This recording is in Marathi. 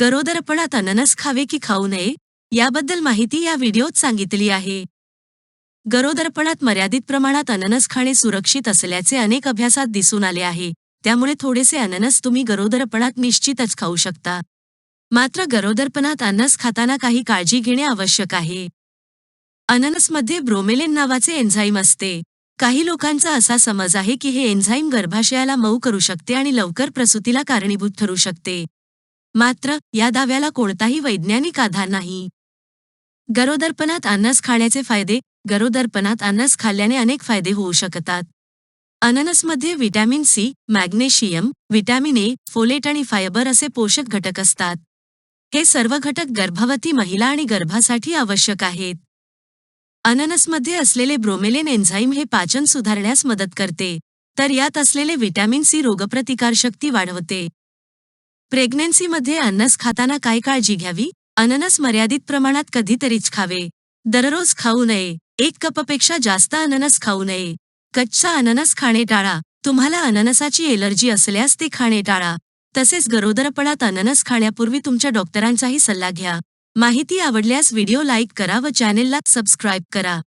गरोदरपणात अननस खावे की खाऊ नये याबद्दल माहिती या व्हिडिओत सांगितली आहे. गरोदरपणात मर्यादित प्रमाणात अननस खाणे सुरक्षित असल्याचे अनेक अभ्यासात दिसून आले आहे. त्यामुळे थोडेसे अननस तुम्ही गरोदरपणात निश्चितच खाऊ शकता. मात्र गरोदरपणात अननस खाताना काही काळजी घेणे आवश्यक आहे. अननसमध्ये ब्रोमेलेन नावाचे एन्झाईम असते. काही लोकांचा असा समज आहे की हे एन्झाईम गर्भाशयाला मऊ करू शकते आणि लवकर प्रसूतीला कारणीभूत ठरू शकते. मात्र या दाव्याला कोणताही वैज्ञानिक आधार नाही. गरोदरपणात अननस खाण्याचे फायदे गरोदरपणात अननस खाल्ल्याने अनेक फायदे होऊ शकतात. अननसमध्ये vitamin C magnesium vitamin A folate आणि फायबर असे पोषक घटक असतात. हे सर्व घटक गर्भवती महिला आणि गर्भासाठी आवश्यक आहेत. अननसमध्ये असलेले ब्रोमेलेन एन्झाईम हे पाचन सुधारण्यास मदत करते तर यात असलेले व्हिटॅमिन सी रोगप्रतिकारशक्ती वाढवते. प्रेग्नन्सीमध्ये अननस खाताना काय काळजी घ्यावी? अननस मर्यादित प्रमाणात कधीतरीच खावे. दररोज खाऊ नये. एक कपपेक्षा जास्त अननस खाऊ नये. कच्चा अननस खाणे टाळा. तुम्हाला अननसाची एलर्जी असल्यास ते खाणे टाळा. तसेच गरोदरपणात अननस खाण्यापूर्वी तुमच्या डॉक्टरांचाही सल्ला घ्या. माहिती आवडल्यास व्हिडिओ लाईक करा व चॅनेलला सबस्क्राईब करा.